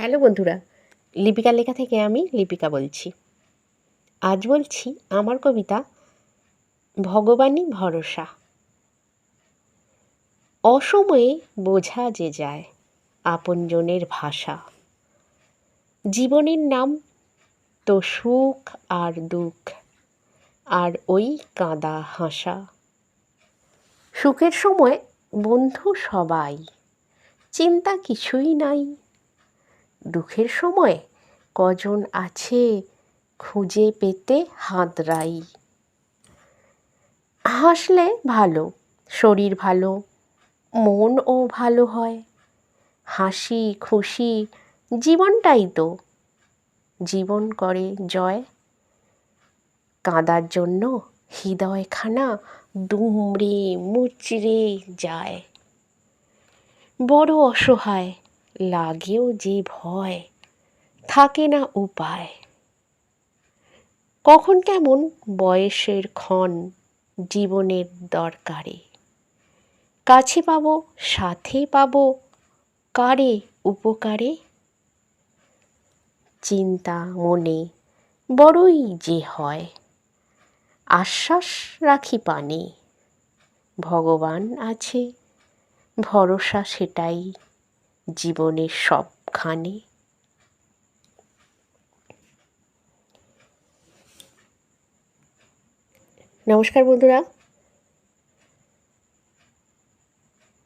Hello বন্ধুরা লিপিকা লেখা থেকে আমি লিপিকা বলছি। আজ বলছি আমার কবিতা ভগবানই ভরসা। অসময়ে বোঝা যে যায় আপনজনের ভাষা। জীবনের নাম তো সুখ আর দুঃখ, আর ওই কাঁদা হাসা। সুখের সময় বন্ধু সবাই, চিন্তা কিছুই নাই। দুঃখের সময় কজন আছে খুঁজে পেতে হাতড়াই হাসলে ভালো, শরীর ভালো, মনও ভালো হয়। হাসি খুশি জীবনটাই তো। জীবন করে জয়। কাঁদার জন্য হৃদয়খানা দুমড়ে মুচড়ে যায়। বড় অসহায় লাগেও যে ভয়, থাকে না উপায়। কখন কেমন বয়সের ক্ষণ জীবনের দরকারে। কাছে পাবো, সাথে পাব, কারে উপকারে? চিন্তা, মনে, বড়ই যে হয়। আশ্বাস রাখি পানে। ভগবান আছে, ভরসা সেটাই জীবনের সবখানে। নমস্কার বন্ধুরা।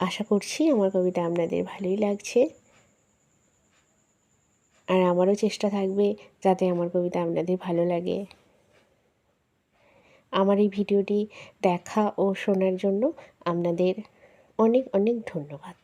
আশা করছি আমার কবিতা আপনাদের ভালোই লাগছে। আর আমারও চেষ্টা থাকবে যাতে আমার কবিতা আপনাদের ভালো লাগে। আমার এই ভিডিওটি দেখা ও শোনার জন্য আপনাদের অনেক অনেক ধন্যবাদ।